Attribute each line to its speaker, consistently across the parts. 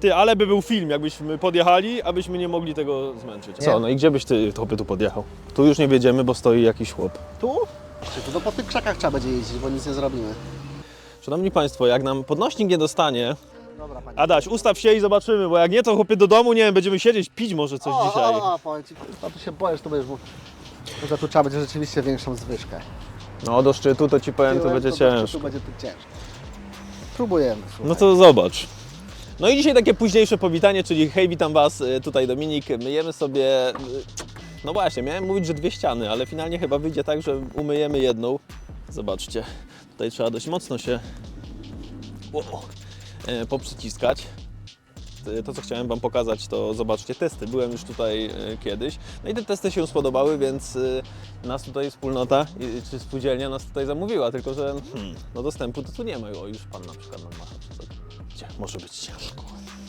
Speaker 1: Ty, ale by był film, jakbyśmy podjechali, abyśmy nie mogli tego zmęczyć. Co, no i gdzie byś ty, topy tu podjechał? Tu już nie wiedziemy, bo stoi jakiś chłop.
Speaker 2: Tu? Czy to po tych krzakach trzeba będzie jeździć, bo nic nie zrobimy.
Speaker 1: Szanowni Państwo, jak nam podnośnik nie dostanie,
Speaker 2: Dobra, panie.
Speaker 1: Adaś, ustaw się i zobaczymy, bo jak nie, to chłopie do domu, nie wiem, będziemy siedzieć, pić może coś
Speaker 2: o,
Speaker 1: dzisiaj.
Speaker 2: O, o, powiem ci, no tu się boisz, to będziesz mógł. Że tu trzeba będzie rzeczywiście większą zwyżkę.
Speaker 1: No do szczytu to ci powiem, to
Speaker 2: Tyłem
Speaker 1: będzie
Speaker 2: do
Speaker 1: ciężko.
Speaker 2: szczytu będzie tu ciężko. Próbujemy.
Speaker 1: No
Speaker 2: słuchaj.
Speaker 1: to zobacz. No i dzisiaj takie późniejsze powitanie, czyli hej, witam Was, y, tutaj Dominik, myjemy sobie, y, no właśnie, miałem mówić, że dwie ściany, ale finalnie chyba wyjdzie tak, że umyjemy jedną. Zobaczcie, tutaj trzeba dość mocno się o, e, poprzyciskać. To, co chciałem Wam pokazać, to zobaczcie testy. Byłem już tutaj kiedyś. No i te testy się spodobały, więc nas tutaj wspólnota, czy spółdzielnia nas tutaj zamówiła, tylko że hmm, no dostępu to tu nie ma. O, już Pan na przykład nam macha. Może być ciężko.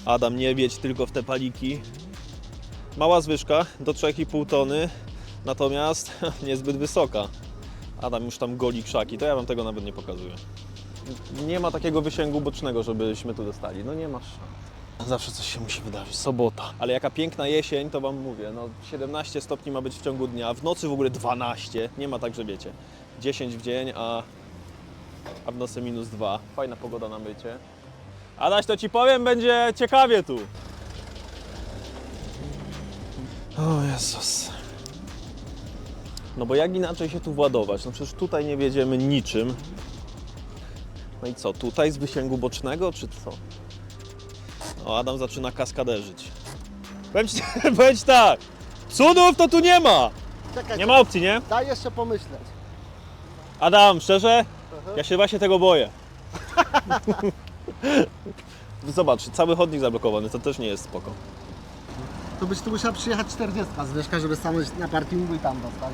Speaker 1: Adam, nie wiedź tylko w te paliki. Mała zwyżka do 3,5 tony, natomiast niezbyt wysoka. Adam już tam goli krzaki, to ja Wam tego nawet nie pokazuję. Nie ma takiego wysięgu bocznego, żebyśmy tu dostali. No nie masz. Zawsze coś się musi wydarzyć. Sobota. Ale jaka piękna jesień, to Wam mówię. No 17 stopni ma być w ciągu dnia, w nocy w ogóle 12. Nie ma tak, że wiecie. 10 w dzień, a, a w nocy minus 2. Fajna pogoda na mycie. Adaś, to Ci powiem, będzie ciekawie tu. O Jezus. No bo jak inaczej się tu władować? No przecież tutaj nie wiedziemy niczym. No i co, tutaj z wysięgu bocznego, czy co? O, Adam zaczyna kaskaderzyć. Powiem ci, powiem ci tak, cudów to tu nie ma!
Speaker 2: Czekaj,
Speaker 1: Nie ma opcji, nie?
Speaker 2: daj jeszcze pomyśleć.
Speaker 1: Adam, szczerze, ja się właśnie tego boję. Zobacz, cały chodnik zablokowany, to też nie jest spoko.
Speaker 2: To byś tu musiał przyjechać 40 zwyżka, żeby stanąć na parkingu i tam dostać.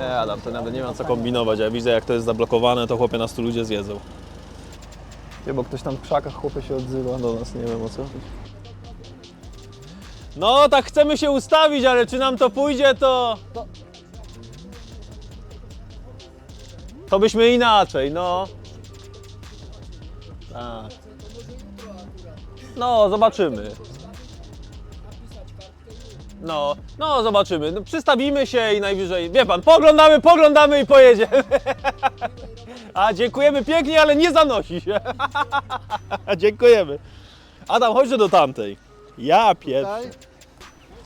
Speaker 1: Nie, Adam, to nawet nie ma co kombinować. Ja widzę, jak to jest zablokowane, to chłopie nas tu ludzie zjedzą. Nie, bo ktoś tam w krzakach chłopie się odzywa do nas, nie wiem o co. No, tak chcemy się ustawić, ale czy nam to pójdzie. To-
Speaker 2: To
Speaker 1: byśmy inaczej, no. Tak. No, zobaczymy. No, no zobaczymy. No, przystawimy się i najwyżej, wie pan, poglądamy, poglądamy i pojedziemy. A dziękujemy pięknie, ale nie zanosi się. dziękujemy. Adam, chodźże do tamtej. Ja pierwszy.
Speaker 2: Daj.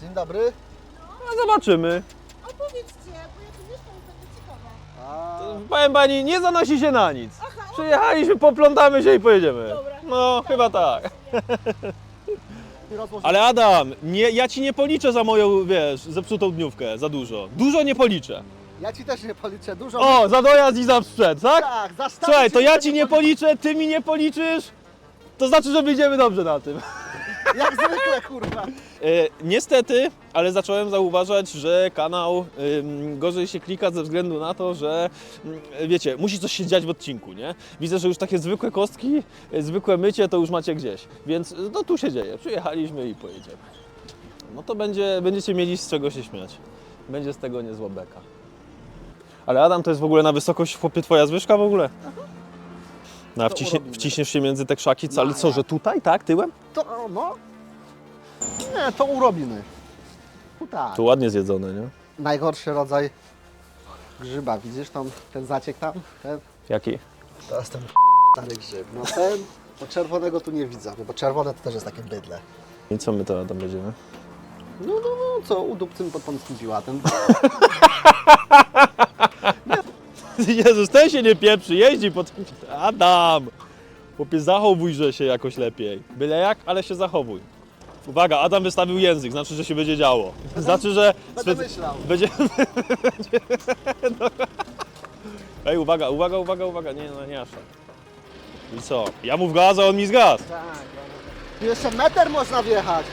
Speaker 2: Dzień dobry.
Speaker 1: No, zobaczymy.
Speaker 3: Opowiedzcie, bo ja tu mieszkam i będzie ciekawe.
Speaker 2: A,
Speaker 1: Powiem pani, nie zanosi się na nic. Przyjechaliśmy, poplątamy się i pojedziemy.
Speaker 3: Dobra.
Speaker 1: No, chyba tak. Ale Adam, nie, ja ci nie policzę za moją, wiesz, zepsutą dniówkę, za dużo. Dużo nie policzę.
Speaker 2: Ja ci też nie policzę dużo.
Speaker 1: O, za dojazd i za sprzęt, tak?
Speaker 2: tak, za stary
Speaker 1: Słuchaj, to ja ci nie policzę, ty mi nie policzysz, to znaczy, że wyjdziemy dobrze na tym.
Speaker 2: Jak zwykle, kurwa.
Speaker 1: E, niestety, ale zacząłem zauważać, że kanał ym, gorzej się klika ze względu na to, że mm, wiecie, musi coś się dziać w odcinku, nie? Widzę, że już takie zwykłe kostki, e, zwykłe mycie to już macie gdzieś, więc no tu się dzieje, przyjechaliśmy i pojedziemy. No to będzie, będziecie mieli z czego się śmiać. Będzie z tego niezła beka. Ale Adam, to jest w ogóle na wysokość, chłopie, twoja zwyżka w ogóle? No, a
Speaker 2: To
Speaker 1: wciśnie,
Speaker 2: urobimy.
Speaker 1: wciśniesz się między te krzaki, co, ale
Speaker 2: No,
Speaker 1: co, że tutaj, tak, tyłem?
Speaker 2: To, no. Nie, to urobimy. Tu tak.
Speaker 1: Tu ładnie zjedzone, nie?
Speaker 2: Najgorszy rodzaj grzyba. Widzisz tam ten zaciek tam? Ten?
Speaker 1: Jaki?
Speaker 2: To jest ten stary grzyb. No ten, bo czerwonego tu nie widzę, bo czerwone to też jest takie bydle.
Speaker 1: I co my to tam będziemy?
Speaker 2: No, no, no, co, udupcymy pod pańskim piłatem.
Speaker 1: Jezus, ten się nie pieprzy, jeździ pod... Adam! Chłopie, zachowujże się jakoś lepiej. Byle jak, ale się zachowuj. Uwaga, Adam wystawił język, znaczy, że się będzie działo. Znaczy, że...
Speaker 2: Będę myślał.
Speaker 1: Będzie... Ej, uwaga, uwaga, uwaga, uwaga, nie, no nie aż tak. I co? Ja mu w gaz, a on mi z gaz.
Speaker 2: Tak. Tu jeszcze meter można wjechać.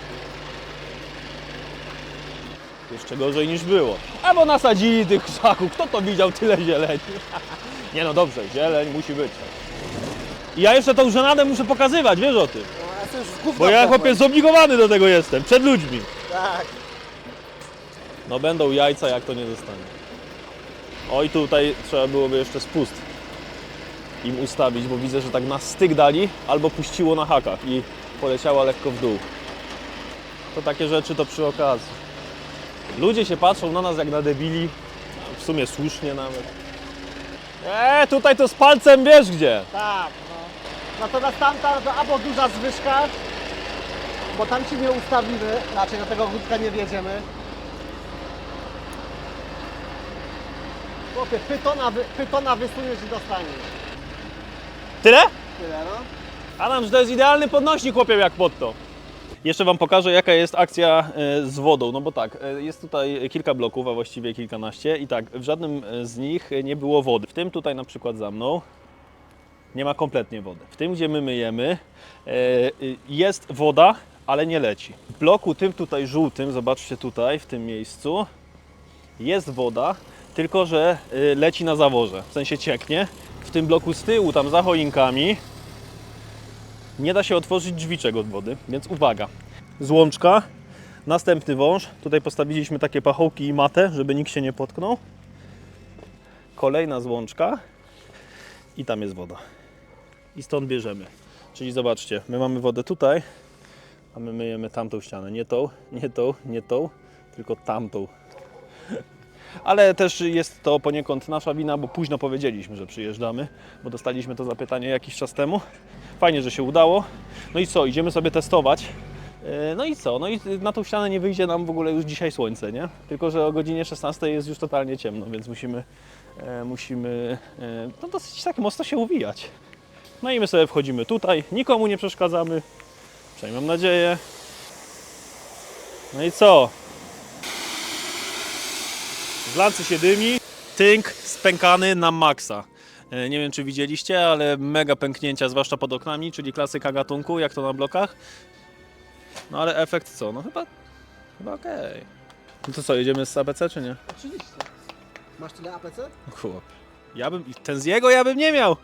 Speaker 1: Jeszcze gorzej niż było. Albo nasadzili tych krzaków, kto to widział tyle zieleni? Nie no dobrze, zieleń musi być. I ja jeszcze tą żenadę muszę pokazywać, wiesz o tym.
Speaker 2: Już w gówno
Speaker 1: Bo ja chłopie zobligowany do tego jestem, przed ludźmi.
Speaker 2: Tak.
Speaker 1: No będą jajca, jak to nie zostanie. Oj, tutaj trzeba byłoby jeszcze spust im ustawić, bo widzę, że tak na styk dali, albo puściło na hakach i poleciała lekko w dół. To takie rzeczy to przy okazji. Ludzie się patrzą na nas jak na debili, w sumie słusznie nawet. Eee, tutaj to z palcem wiesz gdzie.
Speaker 2: Tak. Natomiast tamta to albo duża zwyżka, bo tam ci nie ustawimy, znaczy do tego wódka nie wjedziemy. Chłopie, pytona, wy, pytona wysuniesz i dostaniesz.
Speaker 1: Tyle?
Speaker 2: Tyle, no.
Speaker 1: Adam, że to jest idealny podnośnik chłopie jak pod to. Jeszcze Wam pokażę jaka jest akcja e, z wodą, no bo tak, e, jest tutaj kilka bloków, a właściwie kilkanaście i tak, w żadnym e, z nich nie było wody. W tym tutaj na przykład za mną nie ma kompletnie wody. W tym, gdzie my myjemy, e, y, jest woda, ale nie leci. W bloku tym tutaj żółtym, zobaczcie tutaj, w tym miejscu, jest woda, tylko że y, leci na zaworze, w sensie cieknie. W tym bloku z tyłu, tam za choinkami, nie da się otworzyć drzwiczek od wody, więc uwaga. Złączka, następny wąż. Tutaj postawiliśmy takie pachołki i matę, żeby nikt się nie potknął. Kolejna złączka i tam jest woda. I stąd bierzemy. Czyli zobaczcie, my mamy wodę tutaj, a my myjemy tamtą ścianę. Nie tą, nie tą, nie tą, tylko tamtą. Ale też jest to poniekąd nasza wina, bo późno powiedzieliśmy, że przyjeżdżamy, bo dostaliśmy to zapytanie jakiś czas temu. Fajnie, że się udało. No i co, idziemy sobie testować. E, No i co? No i na tą ścianę nie wyjdzie nam w ogóle już dzisiaj słońce, nie? Tylko, że o godzinie 16 jest już totalnie ciemno, więc musimy, e, musimy e, no dosyć tak mocno się uwijać. No i my sobie wchodzimy tutaj, nikomu nie przeszkadzamy, przynajmniej mam nadzieję. No i co? Z lancy się dymi, tynk spękany na maksa. E, Nie wiem, czy widzieliście, ale mega pęknięcia, zwłaszcza pod oknami, czyli klasyka gatunku, jak to na blokach. No ale efekt co? No chyba, chyba okej. No to co, jedziemy z ABC czy nie?
Speaker 2: Oczywiście. Masz tyle APC?
Speaker 1: Chłop. Ja bym, ten z jego ja bym nie miał.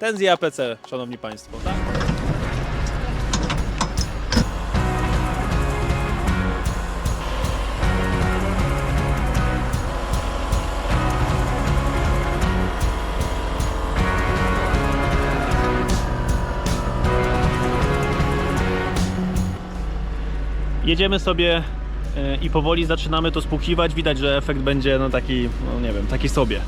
Speaker 1: Ten z APC, szanowni państwo, tak? Jedziemy sobie e, i powoli zaczynamy to spłukiwać. Widać, że efekt będzie no taki, no nie wiem, taki sobie.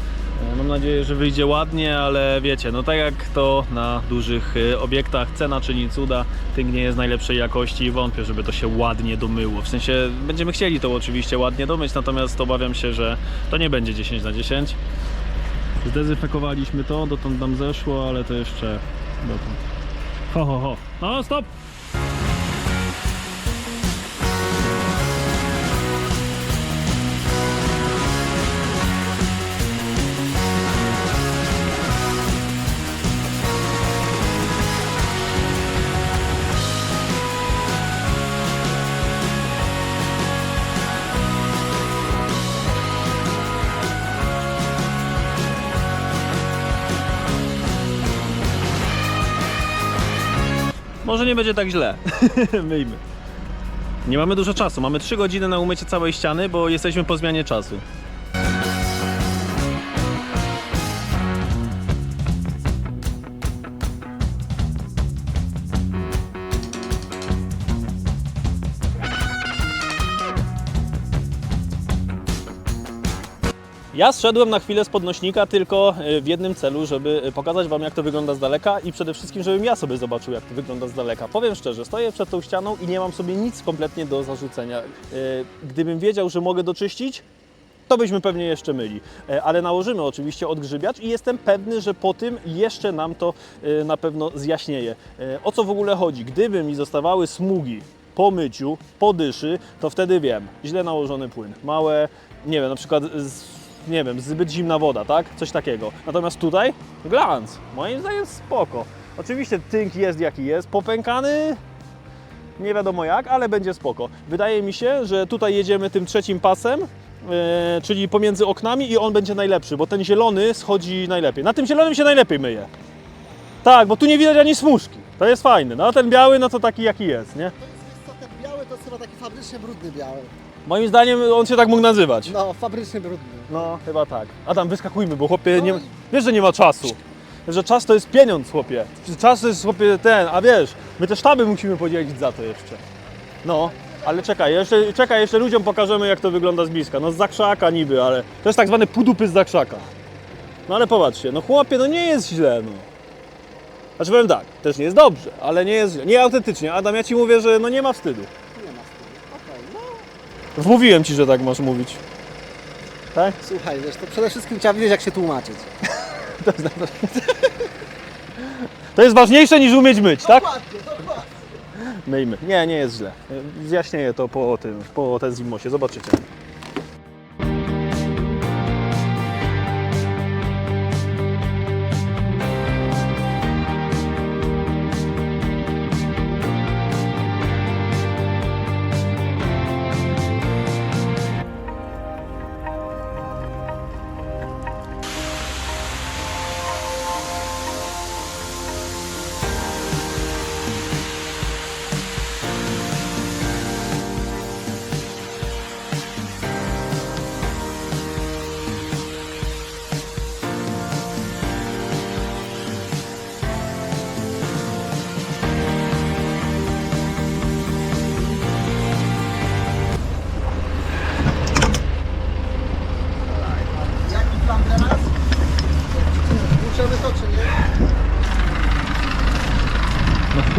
Speaker 1: E, Mam nadzieję, że wyjdzie ładnie, ale wiecie, no tak jak to na dużych e, obiektach, cena czyni cuda, tynk nie jest najlepszej jakości i wątpię, żeby to się ładnie domyło. W sensie będziemy chcieli to oczywiście ładnie domyć, natomiast obawiam się, że to nie będzie 10 na 10. Zdezynfekowaliśmy to, dotąd nam zeszło, ale to jeszcze dotąd. Ho, ho, ho. No, stop! Może nie będzie tak źle. Myjmy. Nie mamy dużo czasu. Mamy 3 godziny na umycie całej ściany, bo jesteśmy po zmianie czasu. Ja zszedłem na chwilę z podnośnika tylko e, w jednym celu, żeby e, pokazać Wam, jak to wygląda z daleka i przede wszystkim, żebym ja sobie zobaczył, jak to wygląda z daleka. Powiem szczerze, stoję przed tą ścianą i nie mam sobie nic kompletnie do zarzucenia. E, Gdybym wiedział, że mogę doczyścić, to byśmy pewnie jeszcze myli. Ale nałożymy oczywiście odgrzybiacz i jestem pewny, że po tym jeszcze nam to na pewno zjaśnieje. O co w ogóle chodzi? Gdyby mi zostawały smugi po myciu, po dyszy, to wtedy wiem, źle nałożony płyn. Małe, nie wiem, na przykład z, nie wiem, zbyt zimna woda, tak? Coś takiego. Natomiast tutaj glans. Moim zdaniem spoko. Oczywiście tynk jest jaki jest, popękany nie wiadomo jak, ale będzie spoko. Wydaje mi się, że tutaj jedziemy tym trzecim pasem, e, czyli pomiędzy oknami i on będzie najlepszy, bo ten zielony schodzi najlepiej. Na tym zielonym się najlepiej myje. Tak, bo tu nie widać ani smuszki. To jest fajny. No a ten biały, no to taki jaki jest, nie?
Speaker 2: To jest, wiesz co, ten biały to jest chyba taki fabrycznie brudny biały.
Speaker 1: Moim zdaniem on się tak mógł nazywać.
Speaker 2: No, fabrycznie brudny.
Speaker 1: No, chyba tak. Adam, wyskakujmy, bo chłopie, nie...
Speaker 2: No.
Speaker 1: wiesz, że nie ma czasu. że czas to jest pieniądz, chłopie. Czas to jest, chłopie, ten, a wiesz, my te sztaby musimy podzielić za to jeszcze. No, ale czekaj, jeszcze, czekaj, jeszcze ludziom pokażemy, jak to wygląda z bliska. No z zakrzaka niby, ale to jest tak zwany pudupy z zakrzaka. No ale popatrzcie, no chłopie, no nie jest źle, no. Znaczy powiem tak, też nie jest dobrze, ale nie jest źle. Nie autentycznie. Adam, ja ci mówię, że no nie ma wstydu.
Speaker 2: Nie ma wstydu. Okej, no.
Speaker 1: Wmówiłem ci, że tak masz mówić. Tak?
Speaker 2: Słuchaj, wiesz, to przede wszystkim trzeba wiedzieć, jak się tłumaczyć.
Speaker 1: To jest ważniejsze niż umieć myć, tak?
Speaker 2: Dokładnie, dokładnie.
Speaker 1: Myjmy. Nie, nie jest źle. Zjaśnieję to po tym, po ten zimosie. Zobaczycie.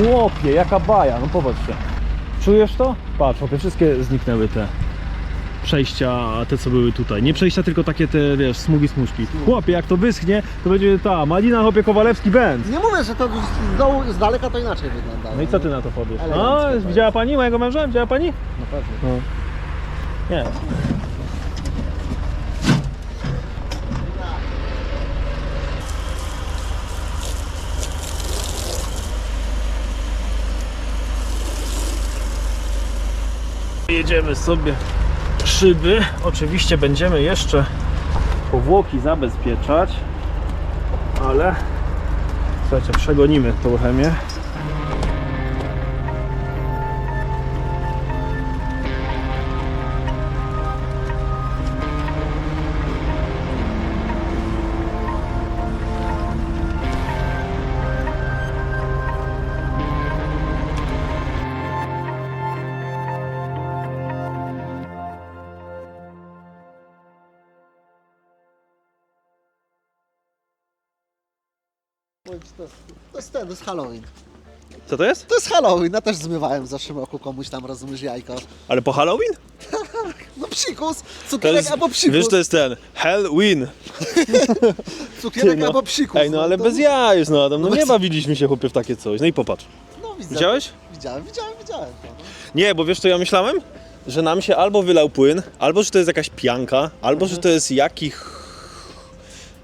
Speaker 1: Chłopie, jaka baja, no popatrzcie. Czujesz to? Patrz, chłopie, wszystkie zniknęły te przejścia, te co były tutaj. Nie przejścia, tylko takie te, wiesz, smugi, smużki. Chłopie, jak to wyschnie, to będzie ta Malina, chłopie, Kowalewski Benz.
Speaker 2: Nie mówię, że to z dołu, z daleka to inaczej wyglądało.
Speaker 1: No i co ty na to powiesz?
Speaker 2: Elegancko,
Speaker 1: No, widziała pani mojego męża? Widziała pani?
Speaker 2: No pewnie.
Speaker 1: No. Nie. Jedziemy sobie szyby. Oczywiście będziemy jeszcze powłoki zabezpieczać, ale słuchajcie, przegonimy tą chemię.
Speaker 2: To jest, to jest ten, to jest Halloween.
Speaker 1: Co to jest?
Speaker 2: To jest Halloween, ja też zmywałem w zeszłym roku komuś tam, rozumiesz, jajko.
Speaker 1: Ale po Halloween?
Speaker 2: No psikus,
Speaker 1: To
Speaker 2: cukierek albo psikus.
Speaker 1: wiesz, to jest ten Halloween.
Speaker 2: Cukierek
Speaker 1: no.
Speaker 2: albo psikus.
Speaker 1: Ej, no ale
Speaker 2: to-
Speaker 1: bez jaj, no Adam, no
Speaker 2: No
Speaker 1: nie
Speaker 2: bez-
Speaker 1: bawiliśmy się chłopie w takie coś. No i popatrz.
Speaker 2: No widzę.
Speaker 1: Widziałeś?
Speaker 2: Widziałem, widziałem, widziałem to. No.
Speaker 1: Nie, bo wiesz co ja myślałem? Że nam się albo wylał płyn, albo że to jest jakaś pianka, albo że to jest jakich...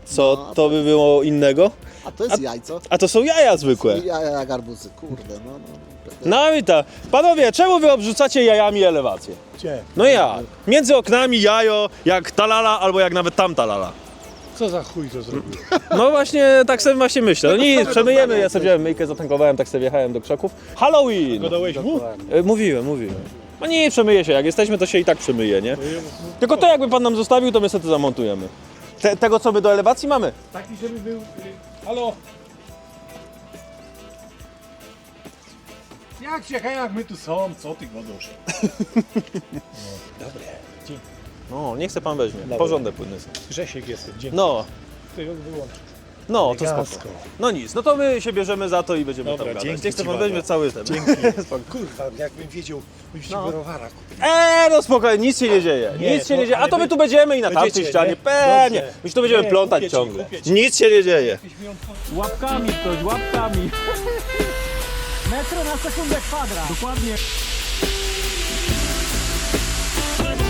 Speaker 1: Co
Speaker 2: No,
Speaker 1: to by było innego?
Speaker 2: A to jest jajco.
Speaker 1: A to są jaja zwykłe.
Speaker 2: Jaja jak arbuzy, kurde, no. no.
Speaker 1: No i ta. Panowie, czemu wy obrzucacie jajami elewację?
Speaker 4: Gdzie?
Speaker 1: No ja. Między oknami jajo, jak talala, albo jak nawet tam talala.
Speaker 4: Co za chuj to zrobił?
Speaker 1: No właśnie, tak sobie właśnie myślę. No nic, przemyjemy. Ja sobie wziąłem myjkę, zatankowałem, tak sobie wjechałem do krzaków. Halloween!
Speaker 4: Gadałeś mu?
Speaker 1: E, Mówiłem, mówiłem. No nie, przemyje się. Jak jesteśmy, to się i tak przemyje, nie? Tylko to jakby pan nam zostawił, to my sobie to zamontujemy. Te, tego, co my do elewacji mamy?
Speaker 4: Taki, żeby był... y, Halo? Jak się, jak my tu są? Co ty godosz? Dobre. Dzięki.
Speaker 1: No, nie chce pan weźmie. Porządek płynny są.
Speaker 4: Grzesiek jestem. Dzięki.
Speaker 1: No,
Speaker 4: Ty ją wyłącz.
Speaker 1: No, to
Speaker 4: Elegancko.
Speaker 1: spoko. No nic, no to my się bierzemy za to i będziemy
Speaker 4: Dobra,
Speaker 1: tam gadać.
Speaker 4: dzięki
Speaker 1: Nie chce
Speaker 4: ci
Speaker 1: pan weźmie cały ten.
Speaker 4: Dzięki.
Speaker 1: Spoko.
Speaker 4: Kurwa, jakbym wiedział, ci
Speaker 1: No.
Speaker 4: browara kupił.
Speaker 1: Eee, no spokojnie, nic się nie dzieje.
Speaker 4: Nie,
Speaker 1: nic się
Speaker 4: no,
Speaker 1: nie dzieje. A
Speaker 4: ale
Speaker 1: to my
Speaker 4: wy-
Speaker 1: tu będziemy i na tamtej
Speaker 4: będziecie,
Speaker 1: ścianie.
Speaker 4: nie?
Speaker 1: Pewnie.
Speaker 4: Dobrze.
Speaker 1: My się tu będziemy
Speaker 4: Nie,
Speaker 1: plątać
Speaker 4: kupię ci,
Speaker 1: ciągle.
Speaker 4: kupię ci.
Speaker 1: Nic się nie dzieje. Łapkami ktoś, łapkami.
Speaker 2: Metro na sekundę kwadrat.
Speaker 1: Dokładnie.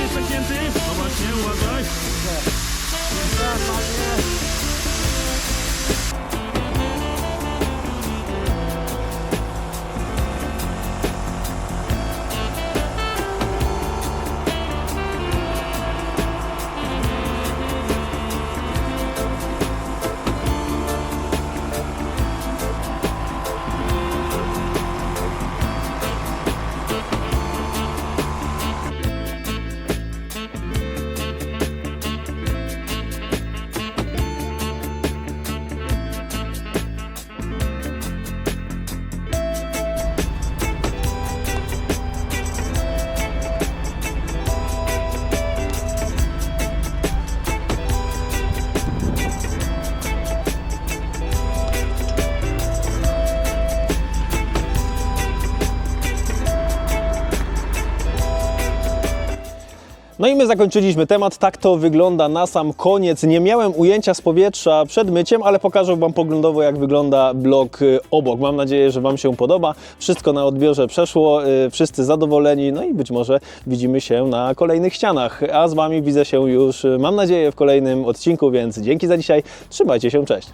Speaker 1: jest zagięty. No właśnie, uważaj. No i my zakończyliśmy temat. Tak to wygląda na sam koniec. Nie miałem ujęcia z powietrza przed myciem, ale pokażę Wam poglądowo, jak wygląda blok y, obok. Mam nadzieję, że Wam się podoba. Wszystko na odbiorze przeszło, y, wszyscy zadowoleni, no i być może widzimy się na kolejnych ścianach. A z Wami widzę się już, y, mam nadzieję, w kolejnym odcinku, więc dzięki za dzisiaj. Trzymajcie się, cześć.